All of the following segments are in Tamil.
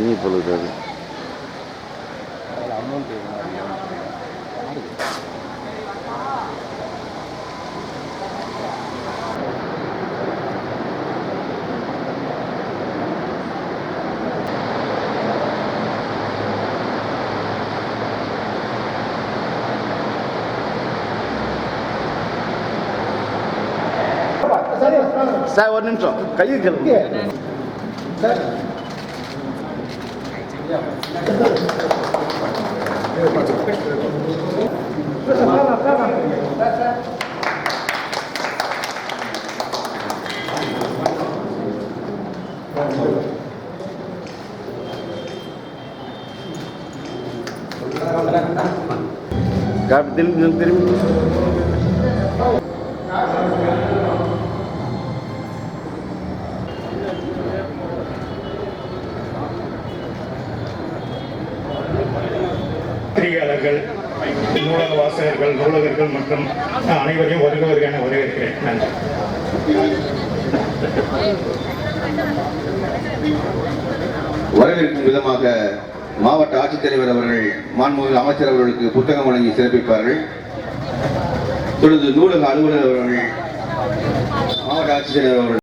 இனி பொழுது சார் ஒரு நிமிஷம். கையை கிளம்பு காப்பி திரும்பி திரும்பி பத்திரிகையாளர்கள் நூலக வாசகர்கள் நூலகர்கள் மற்றும் அனைவரையும் வருகிறவர்கள் வருக என வரவேற்கிறேன். நன்றி. வரவேற்கும் விதமாக மாவட்ட ஆட்சித்தலைவர் அவர்கள் மாண்புமிகு அமைச்சர் அவர்களுக்கு புத்தகம் வழங்கி சிறப்பிப்பார்கள். தொடர்ந்து நூலக அலுவலர் அவர்கள் மாவட்ட ஆட்சித்தலைவர் அவர்கள்.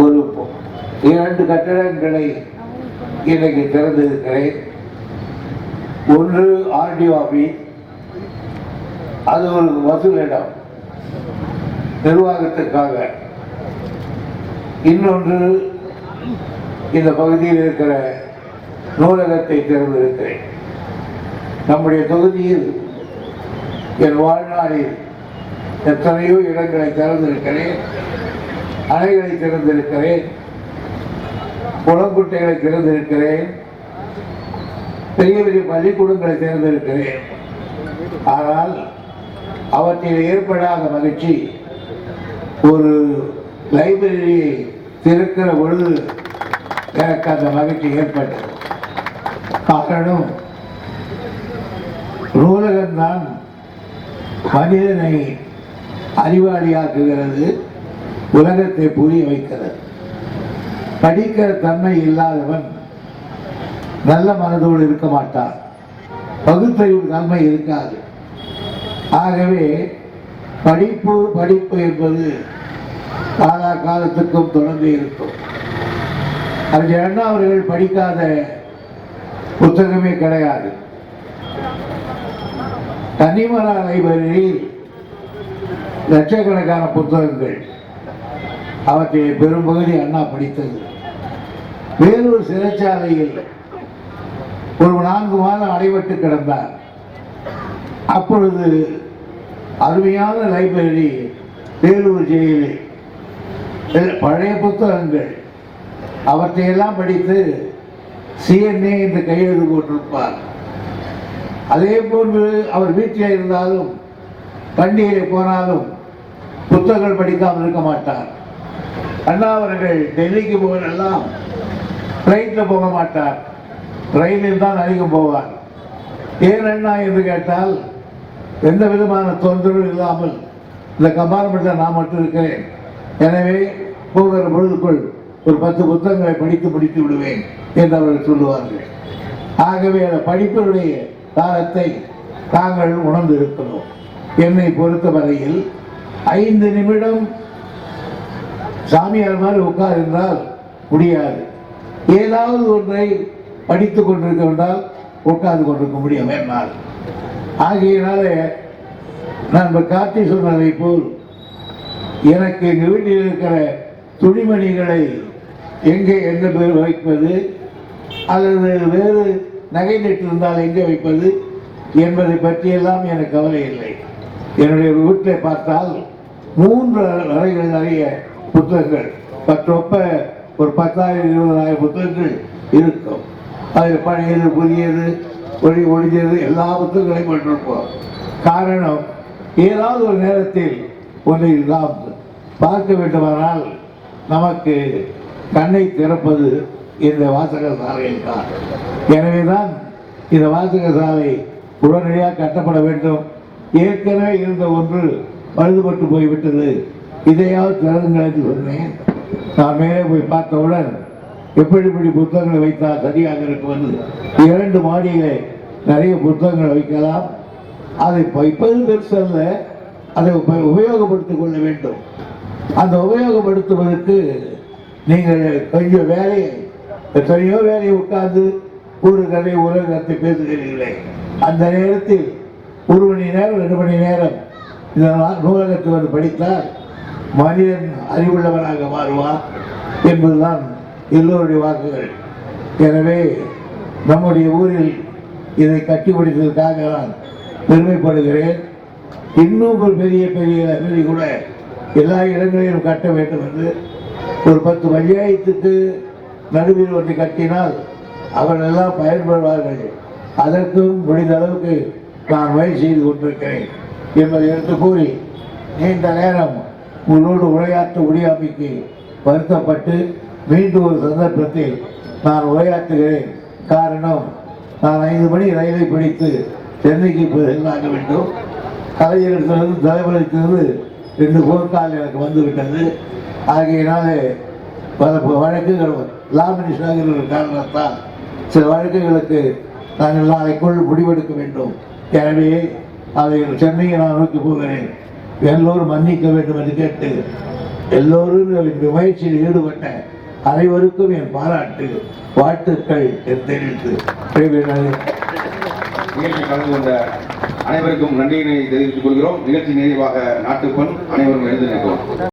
ஒரு இரண்டு கட்டடங்களை இன்னைக்கு திறந்திருக்கிறேன். ஒன்று ஆர்டிஓ ஆஃபீஸ் அது ஒரு வசூல் இடம். நிர்வாகத்துக்காக. இன்னொன்று இந்த பகுதியில் இருக்கிற நூலகத்தை திறந்திருக்கிறேன். நம்முடைய தொகுதியில் என் வாழ்நாளில் எத்தனையோ இடங்களை திறந்திருக்கிறேன். அணைகளை திறந்திருக்கிறேன். குளங்குட்டைகளை திறந்திருக்கிறேன். பெரிய பெரிய பள்ளிக்கூடங்களை திறந்திருக்கிறேன். ஆனால் அவற்றில் ஏற்படாத மகிழ்ச்சி ஒரு லைப்ரரியை திறக்கிற பொழுது எனக்கு அந்த மகிழ்ச்சி ஏற்பட்டது. காரணம் நூலகம்தான் மனிதனை அறிவாளியாக்குகிறது. உலகத்தை புரிய வைக்கிறது. படிக்கிற தன்மை இல்லாதவன் நல்ல மனதோடு இருக்க மாட்டான். பகுத்தறிவு தன்மை இருக்காது. ஆகவே படிப்பு படிப்பு என்பது காலா காலத்துக்கும் தொடர்ந்து இருக்கும். அறிஞர் அண்ணா அவர்கள் படிக்காத புத்தகமே கிடையாது. தனிமரா லைப்ரரியில் லட்சக்கணக்கான புத்தகங்கள். அவற்றில் பெரும்பகுதி அண்ணா படித்தது. வேலூர் சிறைச்சாலையில் ஒரு நான்கு மாதம் அடைபட்டு கிடந்தார். அப்பொழுது அருமையான லைப்ரரி வேலூர் ஜெயிலில் பழைய புத்தகங்கள். அவற்றையெல்லாம் படித்து சிஎன்ஏ என்று கையெழுத்து போட்டிருப்பார். அதே போன்று அவர் வீட்டில் இருந்தாலும் பண்டிகையில் போனாலும் புத்தகங்கள் படிக்காமல் இருக்க மாட்டார். அண்ணா அவர்கள் டெல்லிக்கு போகிறெல்லாம் ஃப்ளைட்டில் போக மாட்டார். ரயிலில் தான் அதிகம் போவார். ஏன் அண்ணா என்று கேட்டால் எந்த விதமான தொந்தரவு இல்லாமல் இந்த கம்பார்ட்மெண்ட்டில் நான் மட்டும் இருக்கிறேன். எனவே போகிற பொழுதுக்குள் ஒரு பத்து புத்தகங்களை படித்து முடித்து விடுவேன் என்று அவர்கள் சொல்லுவார்கள். ஆகவே அந்த படிப்பினுடைய காலத்தை தாங்கள் உணர்ந்து இருக்கிறோம் என்னை பொறுத்த வரையில் ஐந்து நிமிடம் சாமியார் மாதிரி உட்கார் என்றால் முடியாது. ஏதாவது ஒன்றை படித்து கொண்டிருக்க வேண்டால் உட்கார்ந்து கொண்டிருக்க முடியும் என்னால். ஆகையினால நான் காட்டி சொன்னதை போல் எனக்கு எங்கள் வீட்டில் இருக்கிற துணிமணிகளை எங்கே எந்த பேர் வைப்பது அல்லது வேறு நகை இருந்தால் எங்கே வைப்பது என்பதை பற்றியெல்லாம் எனக்கு கவலை இல்லை. என்னுடைய வீட்டை பார்த்தால் மூன்று அறைகள் நிறைய புத்தகங்கள். மற்றொப்ப ஒரு பத்தாயிரம் இருபதாயிரம் புத்தகங்கள் இருக்கும். அது பழையது புதியது ஒளி ஒழிஞ்சது எல்லா புத்தகங்களையும் கொண்டிருப்போம் காரணம் ஏதாவது ஒரு நேரத்தில் ஒன்றை நாம் பார்க்க வேண்டுமானால் நமக்கு கண்ணை திறப்பது இந்த வாசக சாலையில் தான் எனவே தான் இந்த வாசக சாலை உடனடியாக கட்டப்பட வேண்டும். ஏற்கனவே இருந்த ஒன்று பழுதுபட்டு போய்விட்டது. இதையாவது திறந்துங்கள் சொன்னேன். நான் மேலே போய் பார்த்தவுடன் எப்படி இப்படி புத்தகங்களை வைத்தால் சரியாக இருக்கும் என்று இரண்டு மாடியிலே நிறைய புத்தகங்களை வைக்கலாம். அதை வைப்பது பெருசல்ல அதை உபயோகப்படுத்திக் கொள்ள வேண்டும். அந்த உபயோகப்படுத்துவதற்கு நீங்கள் கொஞ்சம் வேலையை எத்தனையோ வேலையை உட்கார்ந்து ஒரு கதை உலகத்தை பேசுகிறீர்களே. அந்த நேரத்தில் ஒரு மணி நேரம் ரெண்டு மணி நேரம் இந்த நூலகத்தை வந்து படித்தால் மனிதன் அறிவுள்ளவனாக மாறுவான் என்பதுதான் எல்லோருடைய வாக்குகள். எனவே நம்முடைய ஊரில் இதை கட்டி நான் பெருமைப்படுகிறேன். இன்னும் ஒரு பெரிய பெரிய வெளி கூட எல்லா இடங்களிலும் கட்ட வேண்டும் என்று ஒரு பத்து பஞ்சாயத்துக்கு நடுவில் ஒன்று கட்டினால் அவர்கள் எல்லாம் பயன்படுவார்கள். அதற்கும் முடிந்த அளவுக்கு நான் முயற்சி செய்து கொண்டிருக்கிறேன் என்பதை எடுத்து கூறி நீண்ட நேரம் உங்களோடு உரையாற்ற முடியாமைக்கு வருத்தப்பட்டு மீண்டும் ஒரு சந்தர்ப்பத்தில் நான் உரையாற்றுகிறேன். காரணம் நான் ஐந்து மணி ரயிலை பிடித்து சென்னைக்கு போய் செல்லாக வேண்டும். கலைஞரிடத்திலிருந்து தலைவரிடத்திலிருந்து ரெண்டு போர்க்கால் எனக்கு வந்துவிட்டது. ஆகையினாலே பல வழக்குகள் லாமினிஷ் ஆகிற காரணத்தால் சில வழக்குகளுக்கு நாங்கள் நாளைக்குள் முடிவெடுக்க வேண்டும். எனவே அதை சென்னையை நான் நோக்கி போகிறேன். எல்லோரும் மன்னிக்க வேண்டும் என்று கேட்டு எல்லோரும் இந்த முயற்சியில் ஈடுபட்ட அனைவருக்கும் என் பாராட்டு வாழ்த்துக்கள் என் தெரிவித்து நிகழ்ச்சி கலந்து கொண்ட அனைவருக்கும் நன்றியினை தெரிவித்துக் கொள்கிறோம். நிகழ்ச்சி நிறைவாக நாட்டுப்பண் அனைவரும் எழுந்து நிற்கிறோம்